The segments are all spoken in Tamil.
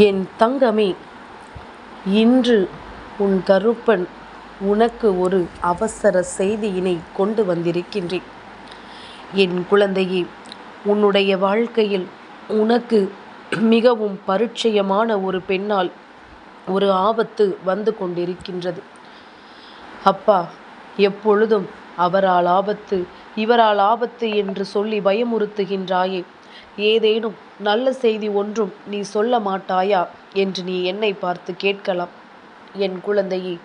என் தங்கமே இன்று உன் கருப்பன் உனக்கு ஒரு அவசர செய்தியினை கொண்டு வந்திருக்கின்றேன். என் குழந்தையே உன்னுடைய வாழ்க்கையில் உனக்கு மிகவும் பரிச்சயமான ஒரு பெண்ணால் ஒரு ஆபத்து வந்து கொண்டிருக்கின்றது. அப்பா எப்பொழுதும் அவரால் ஆபத்து இவரால் ஆபத்து என்று சொல்லி பயமுறுத்துகின்றாயே. ஏதேனும் நல்ல செய்தி ஒன்றும் நீ சொல்ல மாட்டாயா என்று நீ என்னை பார்த்து கேட்கலாம். என் குழந்தையே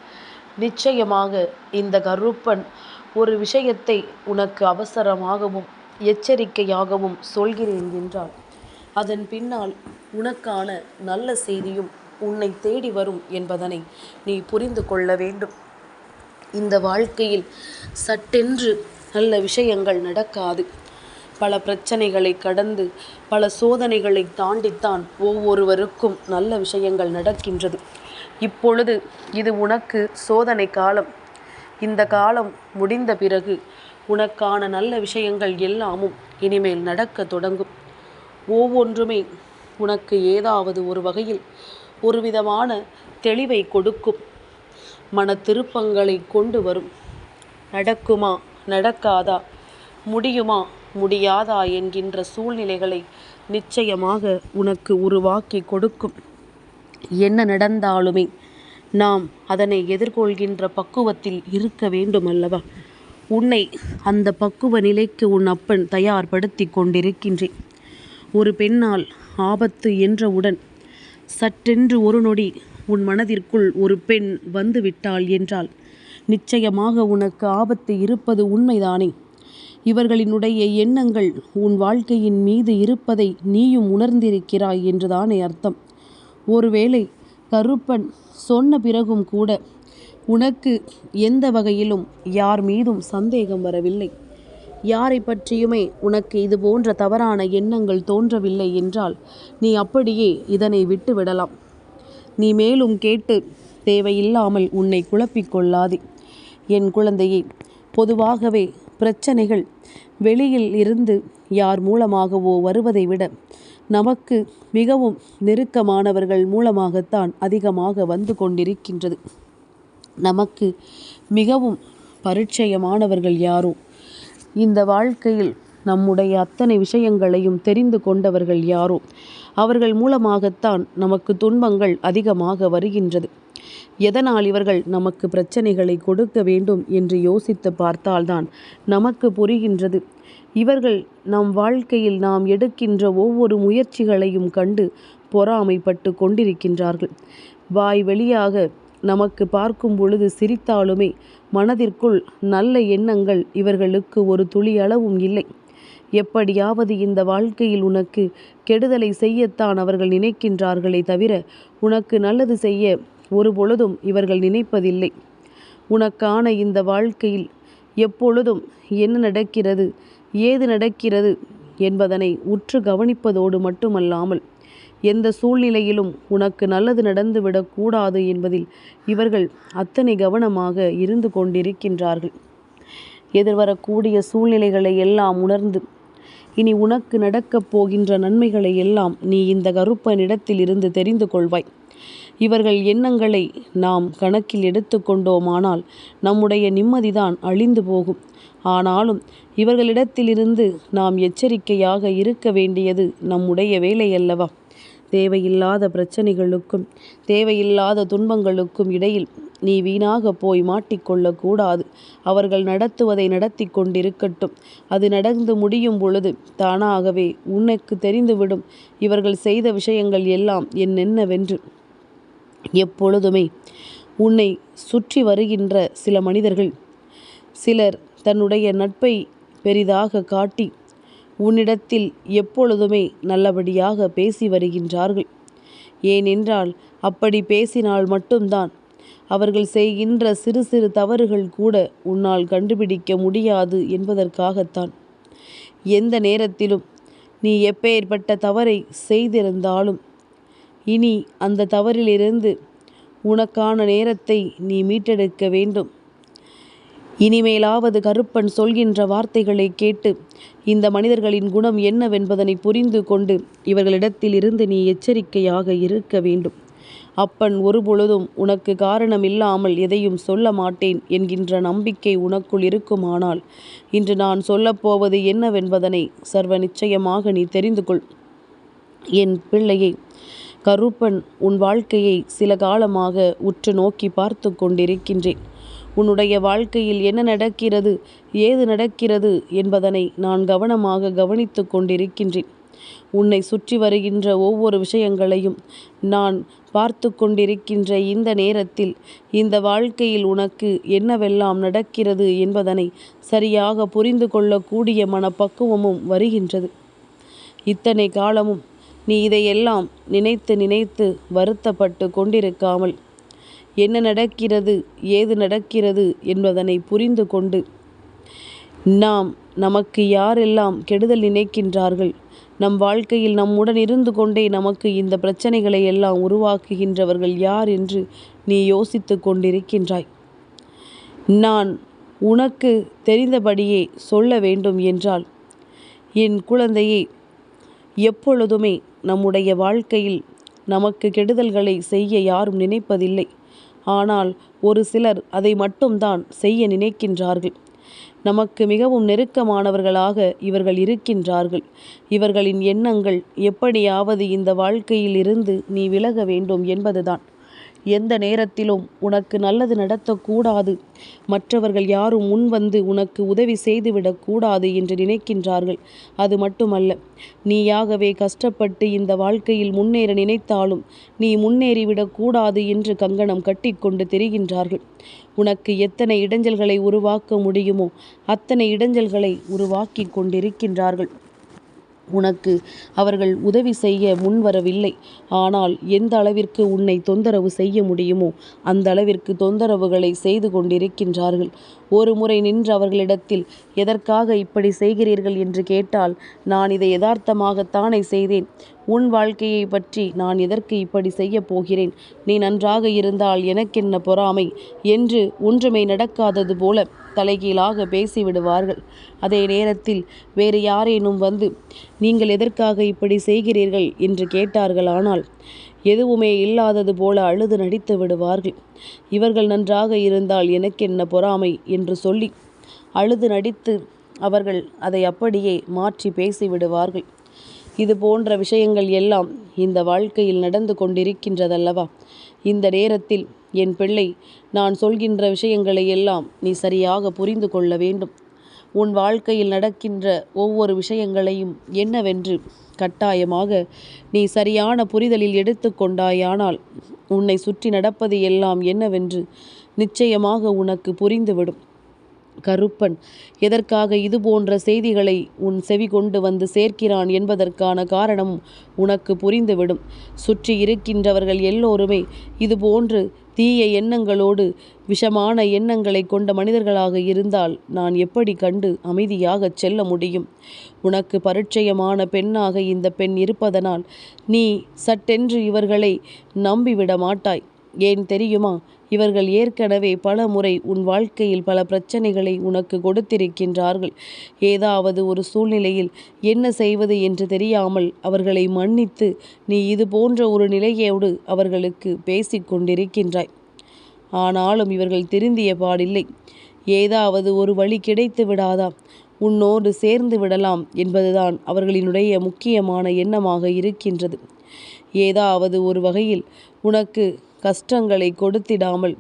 நிச்சயமாக இந்த கருப்பன் ஒரு விஷயத்தை உனக்கு அவசரமாகவும் எச்சரிக்கையாகவும் சொல்கிறேன் என்றால் அதன் பின்னால் உனக்கான நல்ல செய்தியும் உன்னை தேடி வரும் என்பதனை நீ புரிந்து கொள்ள வேண்டும். இந்த வாழ்க்கையில் சட்டென்று நல்ல விஷயங்கள் நடக்காது. பல பிரச்சனைகளை கடந்து பல சோதனைகளை தாண்டித்தான் ஒவ்வொருவருக்கும் நல்ல விஷயங்கள் நடக்கின்றது. இப்பொழுது இது உனக்கு சோதனை காலம். இந்த காலம் முடிந்த பிறகு உனக்கான நல்ல விஷயங்கள் எல்லாமும் இனிமேல் நடக்க தொடங்கும். ஒவ்வொன்றுமே உனக்கு ஏதாவது ஒரு வகையில் ஒரு விதமான தெளிவை கொடுக்கும். மன திருப்பங்களை கொண்டு வரும். நடக்குமா நடக்காதா முடியுமா முடியாதா என்கின்ற சூழ்நிலைகளை நிச்சயமாக உனக்கு உருவாக்கி கொடுக்கும். என்ன நடந்தாலுமே நாம் அதனை எதிர்கொள்கின்ற பக்குவத்தில் இருக்க வேண்டும் அல்லவா உன்னை அந்த பக்குவ நிலைக்கு உன் அப்பன் தயார்படுத்தி கொண்டிருக்கின்றேன். ஒரு பெண்ணால் ஆபத்து என்றவுடன் சற்றென்று ஒரு நொடி உன் மனதிற்குள் ஒரு பெண் வந்துவிட்டாள் என்றால் நிச்சயமாக உனக்கு ஆபத்து இருப்பது உண்மைதானே? இவர்களினுடைய எண்ணங்கள் உன் வாழ்க்கையின் மீது இருப்பதை நீயும் உணர்ந்திருக்கிறாய் என்றுதானே அர்த்தம். ஒருவேளை கருப்பன் சொன்ன பிறகும் கூட உனக்கு எந்த வகையிலும் யார் மீதும் சந்தேகம் வரவில்லை. யாரை பற்றியுமே உனக்கு இது போன்ற தவறான எண்ணங்கள் தோன்றவில்லை என்றால் நீ அப்படியே இதனை விட்டு விடலாம் நீ மேலும் கேட்டு தேவையில்லாமல் உன்னை குழப்பிக் கொள்ளாதே. என் குழந்தையை பொதுவாகவே பிரச்சனைகள் வெளியில் இருந்து யார் மூலமாகவோ வருவதை விட நமக்கு மிகவும் நெருக்கமானவர்கள் மூலமாகத்தான் அதிகமாக வந்து கொண்டிருக்கின்றது. நமக்கு மிகவும் பரிச்சயமானவர்கள் யாரோ? இந்த வாழ்க்கையில் நம்முடைய அத்தனை விஷயங்களையும் தெரிந்து கொண்டவர்கள் யாரோ? அவர்கள் மூலமாகத்தான் நமக்கு துன்பங்கள் அதிகமாக வருகின்றது. எதனால் இவர்கள் நமக்கு பிரச்சனைகளை கொடுக்க வேண்டும் என்று யோசித்து பார்த்தால்தான் நமக்கு புரிகின்றது. இவர்கள் நம் வாழ்க்கையில் நாம் எடுக்கின்ற ஒவ்வொரு முயற்சிகளையும் கண்டு பொறாமைப்பட்டு கொண்டிருக்கின்றார்கள். வாய் வெளியாக நமக்கு பார்க்கும் பொழுது சிரித்தாலுமே மனதிற்குள் நல்ல எண்ணங்கள் இவர்களுக்கு ஒரு துளி அளவும் இல்லை. எப்படியாவது இந்த வாழ்க்கையில் உனக்கு கெடுதலை செய்யத்தான் அவர்கள் நினைக்கின்றார்களே தவிர உனக்கு நல்லது செய்ய ஒரு பொழுதும் இவர்கள் நினைப்பதில்லை. உனக்கான இந்த வாழ்க்கையில் எப்பொழுதும் என்ன நடக்கிறது ஏது நடக்கிறது என்பதனை உற்று கவனிப்பதோடு மட்டுமல்லாமல் எந்த சூழ்நிலையிலும் உனக்கு நல்லது நடந்துவிடக்கூடாது என்பதில் இவர்கள் அத்தனை கவனமாக இருந்து கொண்டிருக்கின்றார்கள். எதிர்வரக்கூடிய சூழ்நிலைகளை எல்லாம் உணர்ந்து இனி உனக்கு நடக்கப் போகின்ற நன்மைகளை எல்லாம் நீ இந்த கருப்பனிடத்தில் இருந்து தெரிந்து கொள்வாய். இவர்கள் எண்ணங்களை நாம் கணக்கில் எடுத்துக்கொண்டோமானால் நம்முடைய நிம்மதிதான் அழிந்து போகும். ஆனாலும் இவர்களிடத்திலிருந்து நாம் எச்சரிக்கையாக இருக்க வேண்டியது நம்முடைய வேலை அல்லவா தேவையில்லாத பிரச்சனைகளுக்கும் தேவையில்லாத துன்பங்களுக்கும் இடையில் நீ வீணாக போய் மாட்டிக்கொள்ளக்கூடாது அவர்கள் நடத்துவதை நடத்தி கொண்டிருக்கட்டும். அது நடந்து முடியும் பொழுது தானாகவே உனக்கு தெரிந்துவிடும். இவர்கள் செய்த விஷயங்கள் எல்லாம் என்னென்னவென்று எப்பொழுதுமே உன்னை சுற்றி வருகின்ற சில மனிதர்கள் சிலர் தன்னுடைய நட்பை பெரிதாக காட்டி உன்னிடத்தில் எப்பொழுதுமே நல்லபடியாக பேசி வருகின்றார்கள். ஏனென்றால் அப்படி பேசினால் மட்டும்தான் அவர்கள் செய்கின்ற சிறு சிறு தவறுகள் கூட உன்னால் கண்டுபிடிக்க முடியாது என்பதற்காகத்தான். எந்த நேரத்திலும் நீ எப்பேற்பட்ட தவறை செய்திருந்தாலும் இனி அந்த தவறிலிருந்து உனக்கான நேரத்தை நீ மீட்டெடுக்க வேண்டும். இனிமேலாவது கருப்பன் சொல்கின்ற வார்த்தைகளை கேட்டு இந்த மனிதர்களின் குணம் என்னவென்பதனை புரிந்து கொண்டு இவர்களிடத்தில் இருந்து நீ எச்சரிக்கையாக இருக்க வேண்டும். அப்பன் ஒருபொழுதும் உனக்கு காரணம் இல்லாமல் எதையும் சொல்ல மாட்டேன் என்கின்ற நம்பிக்கை உனக்குள் இருக்குமானால் இன்று நான் சொல்லப்போவது என்னவென்பதனை சர்வ நிச்சயமாக நீ தெரிந்து கொள் என் பிள்ளையை கருப்பன் உன் வாழ்க்கையை சில காலமாக உற்று நோக்கி பார்த்து கொண்டிருக்கின்றேன். உன்னுடைய வாழ்க்கையில் என்ன நடக்கிறது ஏது நடக்கிறது என்பதனை நான் கவனமாக கவனித்து கொண்டிருக்கின்றேன். உன்னை சுற்றி வருகின்ற ஒவ்வொரு விஷயங்களையும் நான் பார்த்து கொண்டிருக்கின்ற இந்த நேரத்தில் இந்த வாழ்க்கையில் உனக்கு என்னவெல்லாம் நடக்கிறது என்பதனை சரியாக புரிந்து கொள்ளக்கூடிய மனப்பக்குவமும் வருகின்றது. இத்தனை காலமும் நீ இதையெல்லாம் நினைத்து நினைத்து வருத்தப்பட்டு கொண்டிருக்காமல் என்ன நடக்கிறது ஏது நடக்கிறது என்பதனை புரிந்து கொண்டு. நாம் நமக்கு யாரெல்லாம் கெடுதல் நினைக்கின்றார்கள் நம் வாழ்க்கையில் நம்முடன் இருந்து கொண்டே நமக்கு இந்த பிரச்சனைகளை எல்லாம் உருவாக்குகின்றவர்கள் யார் என்று நீ யோசித்து கொண்டிருக்கின்றாய். நான் உனக்கு தெரிந்தபடியே சொல்ல வேண்டும் என்றால் என் குழந்தையை எப்பொழுதுமே நம்முடைய வாழ்க்கையில் நமக்கு கெடுதல்களை செய்ய யாரும் நினைப்பதில்லை. ஆனால் ஒரு சிலர் அதை மட்டும்தான் செய்ய நினைக்கின்றார்கள். நமக்கு மிகவும் நெருக்கமானவர்களாக இவர்கள் இருக்கின்றார்கள். இவர்களின் எண்ணங்கள் எப்படியாவது இந்த வாழ்க்கையில் இருந்து நீ விலக வேண்டும் என்பதுதான். எந்த நேரத்திலும் உனக்கு நல்லது நடத்தக்கூடாது. மற்றவர்கள் யாரும் முன் வந்து உனக்கு உதவி செய்துவிடக்கூடாது என்று நினைக்கின்றார்கள். அது மட்டுமல்ல நீயாகவே கஷ்டப்பட்டு இந்த வாழ்க்கையில் முன்னேற நினைத்தாலும் நீ முன்னேறிவிடக்கூடாது என்று கங்கணம் கட்டிக்கொண்டு தெரிகின்றார்கள். உனக்கு எத்தனை இடைஞ்சல்களை உருவாக்க முடியுமோ அத்தனை இடைஞ்சல்களை உருவாக்கி கொண்டிருக்கின்றார்கள். உனக்கு அவர்கள் உதவி செய்ய முன்வரவில்லை. ஆனால் எந்த அளவிற்கு உன்னை தொந்தரவு செய்ய முடியுமோ அந்த அளவிற்கு தொந்தரவுகளை செய்து கொண்டிருக்கின்றார்கள். ஒரு முறை நின்று அவர்களிடத்தில் எதற்காக இப்படி செய்கிறீர்கள்? என்று கேட்டால் நான் இதை யதார்த்தமாகத்தானே செய்தேன். உன் வாழ்க்கையை பற்றி நான் எதற்கு இப்படி செய்யப் போகிறேன்? நீ நன்றாக இருந்தால் எனக்கென்ன பொறாமை? என்று ஒன்றுமே நடக்காதது போல தலைகீழாக பேசிவிடுவார்கள். அதே நேரத்தில் வேறு யாரேனும் வந்து நீங்கள் எதற்காக இப்படி செய்கிறீர்கள்? என்று கேட்டார்களானால் எதுவுமே இல்லாதது போல அழுது நடித்து விடுவார்கள். இவர்கள் நன்றாக இருந்தால் எனக்கென்ன பொறாமை? என்று சொல்லி அழுது நடித்து அவர்கள் அதை அப்படியே மாற்றி பேசிவிடுவார்கள். இது போன்ற விஷயங்கள் எல்லாம் இந்த வாழ்க்கையில் நடந்து கொண்டிருக்கின்றதல்லவா? இந்த நேரத்தில் என் பிள்ளை நான் சொல்கின்ற விஷயங்களை எல்லாம் நீ சரியாக புரிந்து கொள்ள வேண்டும். உன் வாழ்க்கையில் நடக்கின்ற ஒவ்வொரு விஷயங்களையும் என்னவென்று கட்டாயமாக நீ சரியான புரிதலில் எடுத்துக்கொண்டாயானால் உன்னை சுற்றி நடப்பது எல்லாம் என்னவென்று நிச்சயமாக உனக்கு புரிந்துவிடும். கருப்பன் எதற்காக இது போன்ற செய்திகளை உன் செவி கொண்டு வந்து சேர்க்கிறான் என்பதற்கான காரணம் உனக்கு புரிந்துவிடும். சுற்றி இருக்கின்றவர்கள் எல்லோருமே இதுபோன்று தீய எண்ணங்களோடு விஷமான எண்ணங்களை கொண்ட மனிதர்களாக இருந்தால் நான் எப்படி கண்டு அமைதியாகச் செல்ல முடியும்? உனக்கு பரிச்சயமான பெண்ணாக இந்த பெண் இருப்பதனால் நீ சட்டென்று இவர்களை நம்பிவிட மாட்டாய் ஏன் தெரியுமா? இவர்கள் ஏற்கனவே பல முறை உன் வாழ்க்கையில் பல பிரச்சனைகளை உனக்கு கொடுத்திருக்கின்றார்கள். ஏதாவது ஒரு சூழ்நிலையில் என்ன செய்வது என்று தெரியாமல் அவர்களை மன்னித்து நீ இது போன்ற ஒரு நிலையோடு அவர்களுக்கு பேசிக்கொண்டிருக்கின்றாய் ஆனாலும் இவர்கள் திருந்திய பாடில்லை. ஏதாவது ஒரு வழி கிடைத்து விடாதா? உன்னோடு சேர்ந்து விடலாம் என்பதுதான் அவர்களினுடைய முக்கியமான எண்ணமாக இருக்கின்றது. ஏதாவது ஒரு வகையில் உனக்கு கஷ்டங்களை கொடுத்திடாமல்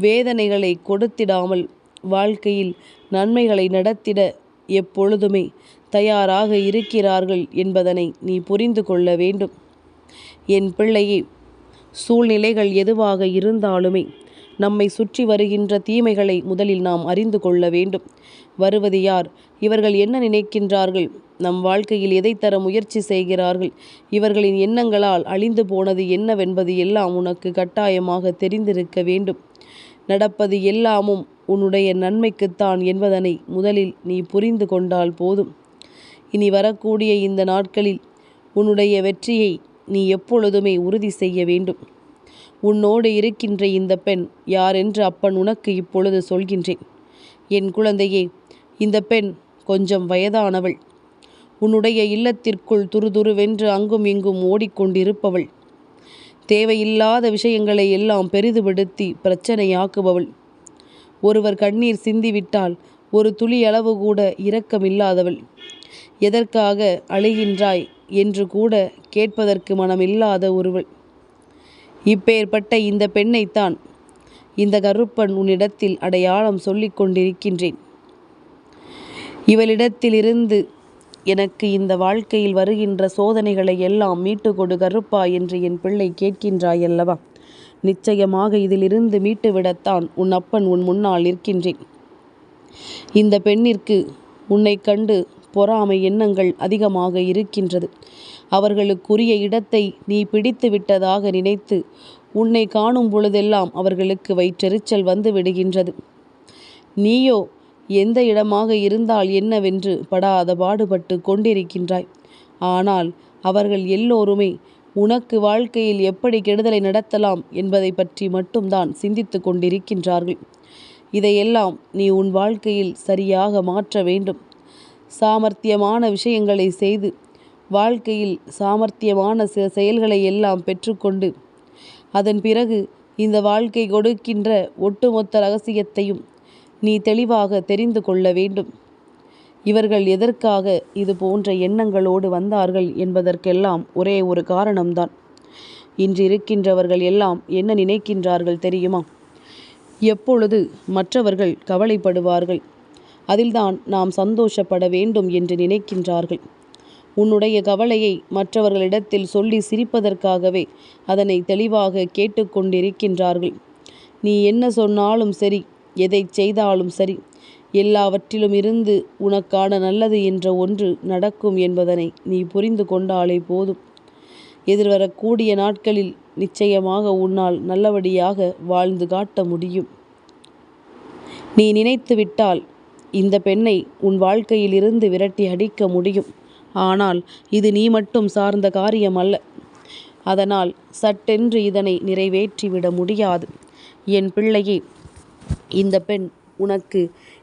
வேதனைகளை கொடுத்திடாமல் வாழ்க்கையில் நன்மைகளை நடத்திட எப்பொழுதுமே தயாராக இருக்கிறார்கள் என்பதனை நீ புரிந்து கொள்ள வேண்டும். என் பிள்ளையே சூழ்நிலைகள் எதுவாக இருந்தாலுமே நம்மை சுற்றி வருகின்ற தீமைகளை முதலில் நாம் அறிந்து கொள்ள வேண்டும். வருவது யார்? இவர்கள் என்ன நினைக்கின்றார்கள்? நம் வாழ்க்கையில் எதை தர முயற்சி செய்கிறார்கள்? இவர்களின் எண்ணங்களால் அழிந்து போனது என்னவென்பது எல்லாம் உனக்கு கட்டாயமாக தெரிந்திருக்க வேண்டும். நடப்பது எல்லாமும் உன்னுடைய நன்மைக்குத்தான் என்பதனை முதலில் நீ புரிந்து கொண்டால் போதும். இனி வரக்கூடிய இந்த நாட்களில் உன்னுடைய வெற்றியை நீ எப்பொழுதுமே உறுதி செய்ய வேண்டும். உன்னோடு இருக்கின்ற இந்த பெண் யாரென்று அப்பன் உனக்கு இப்பொழுது சொல்கின்றேன். என் குழந்தையே இந்த பெண் கொஞ்சம் வயதானவள். உன்னுடைய இல்லத்திற்குள் துருதுருவென்று அங்கும் இங்கும் ஓடிக்கொண்டிருப்பவள். தேவையில்லாத விஷயங்களை எல்லாம் பெரிதுபடுத்தி பிரச்சனையாக்குபவள். ஒருவர் கண்ணீர் சிந்திவிட்டால் ஒரு துளி அளவு கூட இரக்கமில்லாதவள். எதற்காக அழுகின்றாய் என்று கூட கேட்பதற்கு மனமில்லாத ஒருவள். இப்பேற்பட்ட இந்த பெண்ணைத்தான் இந்த கருப்பன் உன்னிடத்தில் அடையாளம் சொல்லிக் கொண்டிருக்கின்றேன். இவளிடத்திலிருந்து எனக்கு இந்த வாழ்க்கையில் வருகின்ற சோதனைகளை எல்லாம் மீட்டு கொடு கருப்பா என்று என் பிள்ளை கேட்கின்றாய் அல்லவா நிச்சயமாக இதிலிருந்து மீட்டுவிடத்தான் உன் அப்பன் உன் முன்னால் நிற்கின்றேன். இந்த பெண்ணிற்கு உன்னை கண்டு பொறாமை எண்ணங்கள் அதிகமாக இருக்கின்றது. அவர்களுக்குரிய இடத்தை நீ பிடித்து விட்டதாக நினைத்து உன்னை காணும் பொழுதெல்லாம் அவர்களுக்கு வயிற்றெரிச்சல் வந்து விடுகின்றது. நீயோ எந்த இடமாக இருந்தால் என்னவென்று படாத பாடுபட்டு கொண்டிருக்கின்றாய். ஆனால் அவர்கள் எல்லோருமே உனக்கு வாழ்க்கையில் எப்படி கெடுதலை நடத்தலாம் என்பதை பற்றி மட்டும்தான் சிந்தித்து கொண்டிருக்கின்றார்கள். இதையெல்லாம் நீ உன் வாழ்க்கையில் சரியாக மாற்ற வேண்டும். சாமர்த்தியமான விஷயங்களை செய்து வாழ்க்கையில் சாமர்த்தியமான சில செயல்களை எல்லாம் பெற்றுக்கொண்டு அதன் பிறகு இந்த வாழ்க்கை கொடுக்கின்ற ஒட்டுமொத்த ரகசியத்தையும் நீ தெளிவாக தெரிந்து கொள்ள வேண்டும். இவர்கள் எதற்காக இது போன்ற எண்ணங்களோடு வந்தார்கள் என்பதற்கெல்லாம் ஒரே ஒரு காரணம்தான். இன்று இருக்கின்றவர்கள் எல்லாம் என்ன நினைக்கின்றார்கள் தெரியுமா? எப்பொழுது மற்றவர்கள் கவலைப்படுவார்கள்? அதில்தான் நாம் சந்தோஷப்பட வேண்டும் என்று நினைக்கின்றார்கள். உன்னுடைய கவலையை மற்றவர்களிடத்தில் சொல்லி சிரிப்பதற்காகவே அதனை தெளிவாக கேட்டுக்கொண்டிருக்கின்றார்கள். நீ என்ன சொன்னாலும் சரி எதை செய்தாலும் சரி எல்லாவற்றிலும் இருந்து உனக்கான நல்லது என்ற ஒன்று நடக்கும் என்பதனை நீ புரிந்து கொண்டாலே போதும். எதிர்வரக்கூடிய நாட்களில் நிச்சயமாக உன்னால் நல்லபடியாக வாழ்ந்து காட்ட முடியும். நீ நினைத்து விட்டால் இந்த பெண்ணை உன் வாழ்க்கையில் இருந்து விரட்டி அடிக்க முடியும். ஆனால் இது நீ மட்டும் சார்ந்த காரியம் அல்ல. அதனால் சட்டென்று இதனை நிறைவேற்றிவிட முடியாது. என் பிள்ளையே இந்த பெண் உனக்கு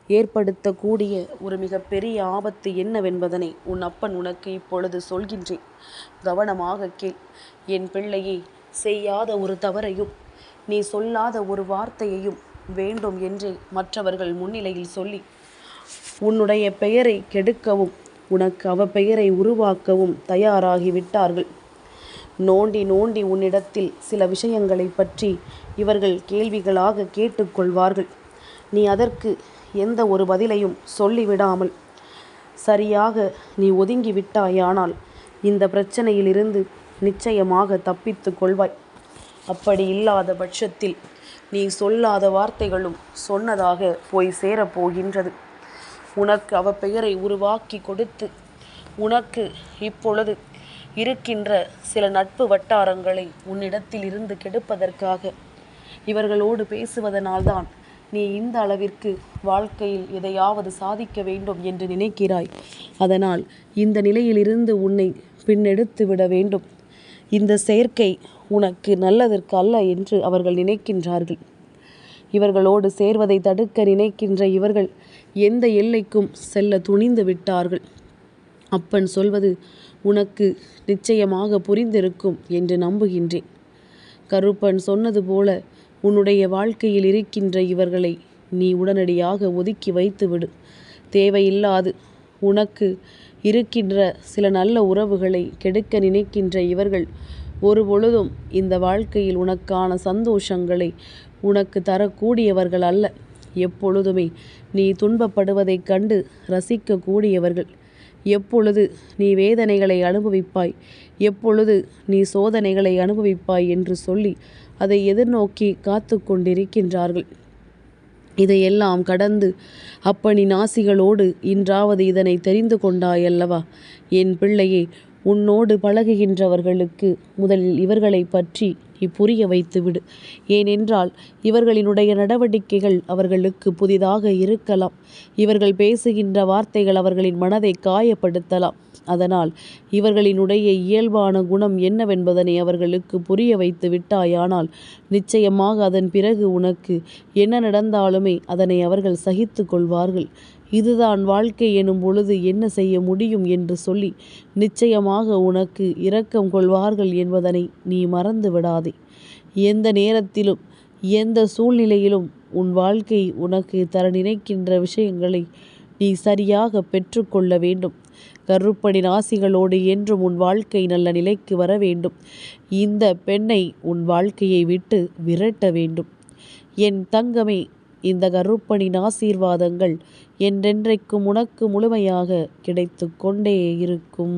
ஏற்படுத்தக்கூடிய ஒரு மிகப்பெரிய ஆபத்து என்னவென்பதனை உன் அப்பன் உனக்கு இப்பொழுது சொல்கின்றேன். கவனமாக கேள். என் பிள்ளையே செய்யாத ஒரு தவறையும் நீ சொல்லாத ஒரு வார்த்தையையும் வேண்டும் என்றே மற்றவர்கள் முன்னிலையில் சொல்லி உன்னுடைய பெயரை கெடுக்கவும் உனக்கு அவ பெயரை உருவாக்கவும் தயாராகிவிட்டார்கள். நோண்டி நோண்டி உன்னிடத்தில் சில விஷயங்களை பற்றி இவர்கள் கேள்விகளாக கேட்டுக்கொள்வார்கள். நீ அதற்கு எந்த ஒரு பதிலையும் சொல்லிவிடாமல் சரியாக நீ ஒதுங்கி விட்டாயானால் இந்த பிரச்சனையிலிருந்து நிச்சயமாக தப்பித்து கொள்வாய். அப்படி இல்லாத பட்சத்தில் நீ சொல்லாத வார்த்தைகளும் சொன்னதாக போய் சேரப்போகின்றது உனக்கு அவ பெயரை உருவாக்கி கொடுத்து உனக்கு இப்பொழுது இருக்கின்ற சில நட்பு வட்டாரங்களை உன்னிடத்தில் இருந்து கெடுப்பதற்காக இவர்களோடு பேசுவதனால்தான் நீ இந்த அளவிற்கு வாழ்க்கையில் எதையாவது சாதிக்க வேண்டும் என்று நினைக்கிறாய். அதனால் இந்த நிலையிலிருந்து உன்னை பின்னெடுத்து விட வேண்டும். இந்த செயற்கை உனக்கு நல்லதற்கு அல்ல என்று அவர்கள் நினைக்கின்றார்கள். இவர்களோடு சேர்வதை தடுக்க நினைக்கின்ற இவர்கள் எந்த எல்லைக்கும் செல்ல துணிந்து விட்டார்கள். அப்பன் சொல்வது உனக்கு நிச்சயமாக புரிந்திருக்கும் என்று நம்புகின்றேன். கருப்பன் சொன்னது போல உன்னுடைய வாழ்க்கையில் இருக்கின்ற இவர்களை நீ உடனடியாக ஒதுக்கி வைத்துவிடு. தேவையில்லாது உனக்கு இருக்கின்ற சில நல்ல உறவுகளை கெடுக்க நினைக்கின்ற இவர்கள் ஒரு பொழுதும் இந்த வாழ்க்கையில் உனக்கான சந்தோஷங்களை உனக்கு தரக்கூடியவர்கள் அல்ல. எப்பொழுதுமே நீ துன்பப்படுவதைக் கண்டு ரசிக்கக்கூடியவர்கள். எப்பொழுது நீ வேதனைகளை அனுபவிப்பாய் எப்பொழுது நீ சோதனைகளை அனுபவிப்பாய் என்று சொல்லி அதை எதிர்நோக்கி காத்து கொண்டிருக்கின்றார்கள். இதையெல்லாம் கடந்து அப்பனின் நாசிகளோடு இன்றாவது இதனை தெரிந்து கொண்டாயல்லவா? என் பிள்ளையே உன்னோடு பழகுகின்றவர்களுக்கு முதலில் இவர்களை பற்றி நீ புரிய வைத்துவிடு. ஏனென்றால் இவர்களினுடைய நடவடிக்கைகள் அவர்களுக்கு புதிதாக இருக்கலாம். இவர்கள் பேசுகின்ற வார்த்தைகள் அவர்களின் மனதை காயப்படுத்தலாம். அதனால் இவர்களினுடைய இயல்பான குணம் என்னவென்பதனை அவர்களுக்கு புரிய வைத்து விட்டாயானால் நிச்சயமாக அதன் பிறகு உனக்கு என்ன நடந்தாலுமே அதனை அவர்கள் சகித்து கொள்வார்கள். இதுதான் வாழ்க்கை எனும் பொழுது என்ன செய்ய முடியும் என்று சொல்லி நிச்சயமாக உனக்கு இரக்கம் கொள்வார்கள் என்பதனை நீ மறந்து விடாதே. எந்த நேரத்திலும் எந்த சூழ்நிலையிலும் உன் வாழ்க்கை உனக்கு தர நினைக்கின்ற விஷயங்களை நீ சரியாக பெற்றுக்கொள்ள வேண்டும். கருப்பணி ராசிகளோடு என்றும் உன் வாழ்க்கை நல்ல நிலைக்கு வர வேண்டும். இந்த பெண்ணை உன் வாழ்க்கையை விட்டு விரட்ட வேண்டும். என் தங்கமே இந்த கருப்பணின் ஆசீர்வாதங்கள் என்றென்றைக்கும் உனக்கு முழுமையாக கிடைத்து கொண்டே இருக்கும்.